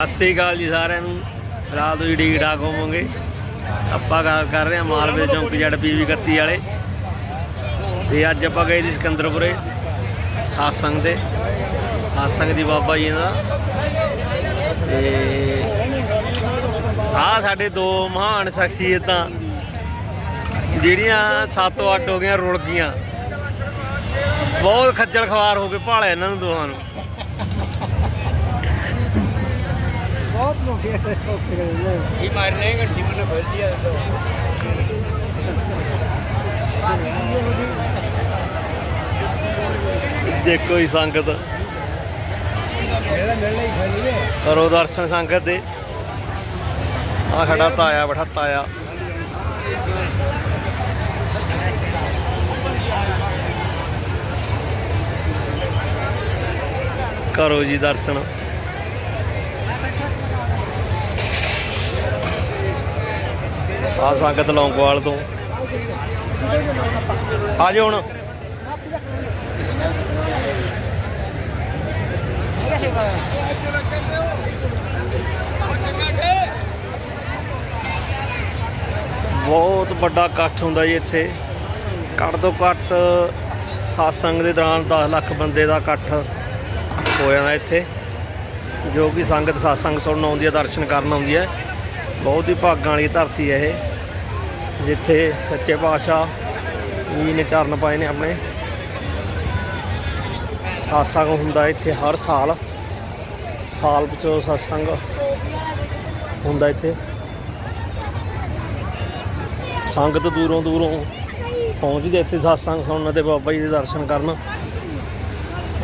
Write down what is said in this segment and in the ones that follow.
ਸਤਿ ਸ੍ਰੀ ਅਕਾਲ ਜੀ ਸਾਰਿਆਂ ਨੂੰ। ਰਾਤ ਨੂੰ ਠੀਕ ਠਾਕ ਹੋਵੋਗੇ। ਆਪਾਂ ਗੱਲ ਕਰ ਰਹੇ ਹਾਂ ਮਾਲਵੇ ਚੌਂਕ ਜੜ ਪੀਵੀ 31 ਵਾਲੇ। ਤੇ ਅੱਜ ਆਪਾਂ ਗਏ ਸੀ ਸਿਕੰਦਰਪੁਰੇ ਸਾਸੰਗ ਦੇ। ਸਾਸੰਗ ਦੀ ਬਾਬਾ ਜੀ ਦਾ। ਤੇ ਆ ਸਾਡੇ ਦੋ ਮਹਾਨ ਸ਼ਖਸੀਅਤਾਂ, ਜਿਹੜੀਆਂ ਸੱਤ ਅੱਡ ਹੋ ਗਈਆਂ ਰੁਲ ਗਈਆਂ ਬਹੁਤ ਖੱਜਲ ਖਵਾਰ ਹੋ ਕੇ ਭਾਲਿਆ ਇਹਨਾਂ ਨੂੰ ਦੋਹਾਂ ਨੂੰ। ਬਹੁਤ ਲੋਕੀ ਔਖੇ ਨੇ ਦੇਖੋ ਹੀ ਸੰਗਤ। ਕਰੋ ਦਰਸ਼ਨ ਸੰਗਤ ਦੇ। ਆ ਖੜਾ ਤਾਇਆ ਬਠਾ, ਤਾਇਆ। ਕਰੋ ਜੀ ਦਰਸ਼ਨ। ਆ ਸੰਗਤ ਲੌਂਗਵਾਲ ਤੋਂ। ਆ ਜਾਓ ਹੁਣ। ਬਹੁਤ ਵੱਡਾ ਇਕੱਠ ਹੁੰਦਾ ਜੀ ਇੱਥੇ। ਘੱਟ ਤੋਂ ਘੱਟ satsang ਦੇ ਦੌਰਾਨ 10 ਲੱਖ ਬੰਦੇ ਦਾ ਇਕੱਠ ਹੋ ਜਾਣਾ ਇੱਥੇ। ਜੋ ਕਿ ਸੰਗਤ satsang ਸੁਣਨ ਆਉਂਦੀ ਹੈ, ਦਰਸ਼ਨ ਕਰਨ ਆਉਂਦੀ ਹੈ। ਬਹੁਤ ਹੀ ਭਾਗਾਂ ਵਾਲੀ ਧਰਤੀ ਹੈ ਇਹ, ਜਿੱਥੇ ਸੱਚੇ ਪਾਤਸ਼ਾਹ ਜੀ ਨੇ ਚਰਨ ਪਾਏ ਨੇ ਆਪਣੇ। satsang ਹੁੰਦਾ ਇੱਥੇ ਹਰ ਸਾਲ ਸਾਲ ਵਿੱਚੋਂ satsang ਹੁੰਦਾ ਇੱਥੇ। ਸੰਗਤ ਦੂਰੋਂ ਦੂਰੋਂ ਪਹੁੰਚਦੇ ਇੱਥੇ satsang ਸੁਣਨ ਤੇ ਬਾਬਾ ਜੀ ਦੇ ਦਰਸ਼ਨ ਕਰਨ।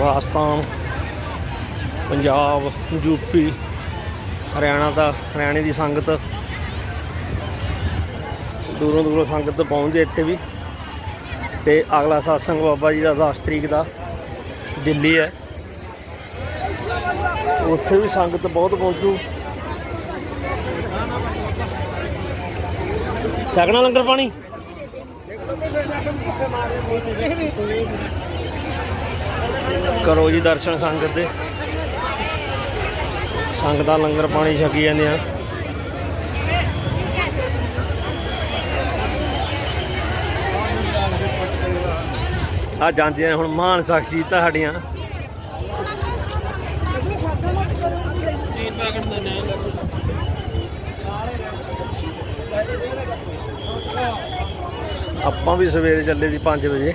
ਰਾਜਸਥਾਨ, ਪੰਜਾਬ, ਯੂਪੀ ਹਰਿਆਣਾ ਦਾ, ਹਰਿਆਣੇ ਦੀ ਸੰਗਤ। ਦੂਰੋਂ ਦੂਰੋਂ ਸੰਗਤ ਪਹੁੰਚਦੀ ਇੱਥੇ ਵੀ। ਤੇ ਅਗਲਾ satsang ਬਾਬਾ ਜੀ ਦਾ 10 ਤਰੀਕ ਦਾ ਦਿੱਲੀ ਹੈ। ਉੱਥੇ ਵੀ ਸੰਗਤ ਬਹੁਤ ਪਹੁੰਚੂ। ਛਕਣਾ ਲੰਗਰ ਪਾਣੀ? ਕਰੋ ਜੀ ਦਰਸ਼ਨ ਸੰਗਤ ਦੇ। ਸੰਗਤਾਂ ਲੰਗਰ ਪਾਣੀ ਛਕੀ ਜਾਂਦੇ ਆ। ਆ ਜਾਂਦੀਆਂ ਹੁਣ ਮਹਾਨ ਸ਼ਖਸੀਅਤਾਂ ਸਾਡੀਆਂ। ਆਪਾਂ ਵੀ ਸਵੇਰੇ ਚੱਲੇ ਸੀ 5 ਵਜੇ।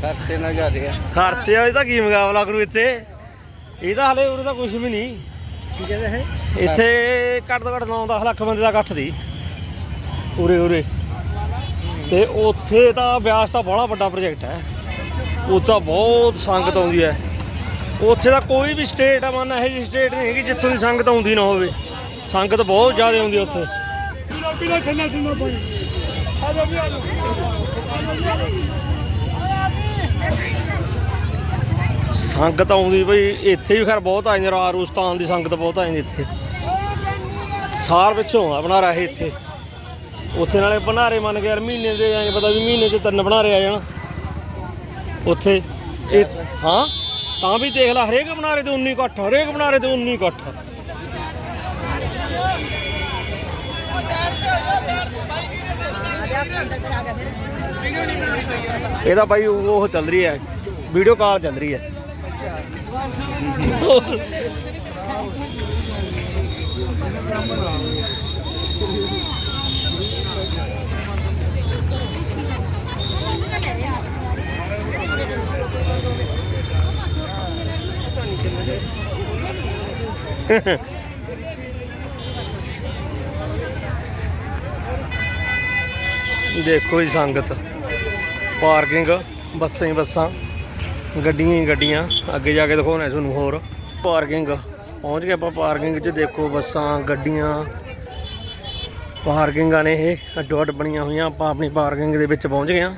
ਖਰਚੇ ਨਾਲ ਜਾਦੇ ਆ ਖਰਚੇ ਵਾਲੀ ਤਾਂ ਕੀ ਮੁਕਾਬਲਾ ਕਰੂ ਇੱਥੇ? ਇਹ ਤਾਂ ਹਲੇ ਉਰੇ ਤਾਂ ਕੁਝ ਵੀ ਨਹੀਂ। ਕੀ ਕਹਿੰਦੇ ਹੈ ਇੱਥੇ ਘੱਟ ਤੋਂ ਘੱਟ 9-10 ਲੱਖ ਬੰਦੇ ਦਾ ਇਕੱਠ ਦੀ। ਉਰੇ ਉਰੇ। ਤੇ ਉੱਥੇ ਤਾਂ ਵਿਆਸ ਤਾਂ ਬੜਾ ਵੱਡਾ ਪ੍ਰੋਜੈਕਟ ਹੈ। ਉਹ ਤਾਂ ਬਹੁਤ ਸੰਗਤ ਆਉਂਦੀ ਹੈ। ਉੱਥੇ ਦਾ ਕੋਈ ਵੀ ਸਟੇਟ ਆ ਮਨ ਇਹੋ ਜਿਹੀ ਸਟੇਟ ਨਹੀਂ ਹੈਗੀ ਜਿੱਥੋਂ ਦੀ ਸੰਗਤ ਆਉਂਦੀ ਨਾ ਹੋਵੇ। ਸੰਗਤ ਬਹੁਤ ਜ਼ਿਆਦਾ ਆਉਂਦੀ ਉੱਥੇ। ਸੰਗਤ ਆਉਂਦੀ ਬਈ, ਇੱਥੇ ਵੀ ਖੈਰ ਬਹੁਤ ਆ ਜਾਂਦੀ ਰਾਜਸਥਾਨ ਦੀ ਸੰਗਤ ਬਹੁਤ ਆ ਜਾਂਦੀ ਇੱਥੇ। ਸਾਰ ਵਿੱਚੋਂ ਆ ਬਣਾ ਰਹੇ ਇੱਥੇ। ਉੱਥੇ ਨਾਲੇ ਬਨਾਰੇ ਮੰਨ ਕੇ ਯਾਰ ਮਹੀਨੇ ਦੇ ਐਂ ਪਤਾ ਵੀ ਮਹੀਨੇ 'ਚ ਤਿੰਨ ਬਨਾਰੇ ਆ ਜਾਣ। ਉੱਥੇ ਇਹ, ਹਾਂ, ਤਾਂ ਵੀ ਦੇਖ ਲੈ, ਹਰੇਕ ਬਨਾਰੇ ਤੇ 19 ਇਕੱਠ, ਹਰੇਕ ਬਨਾਰੇ ਤੇ 19 ਇਕੱਠ। ਇਹਦਾ ਬਾਈ ਉਹ ਚੱਲ ਰਹੀ ਹੈ ਵੀਡੀਓ ਕਾਲ ਚੱਲ ਰਹੀ ਹੈ। ਦੇਖੋ ਜੀ ਸੰਗਤ ਪਾਰਕਿੰਗ ਬੱਸਾਂ ਹੀ ਬੱਸਾਂ। ਗੱਡੀਆਂ ਹੀ ਗੱਡੀਆਂ। ਅੱਗੇ ਜਾ ਕੇ ਦਿਖਾਉਣਾ ਤੁਹਾਨੂੰ ਹੋਰ। ਪਾਰਕਿੰਗ ਪਹੁੰਚ ਗਏ ਆਪਾਂ ਪਾਰਕਿੰਗ 'ਚ ਦੇਖੋ ਬੱਸਾਂ, ਗੱਡੀਆਂ। ਪਾਰਕਿੰਗਾਂ ਨੇ ਇਹ ਅੱਡੋ ਅੱਡ ਬਣੀਆਂ ਹੋਈਆਂ। ਆਪਾਂ ਆਪਣੀ ਪਾਰਕਿੰਗ ਦੇ ਵਿੱਚ ਪਹੁੰਚ ਗਏ ਹਾਂ।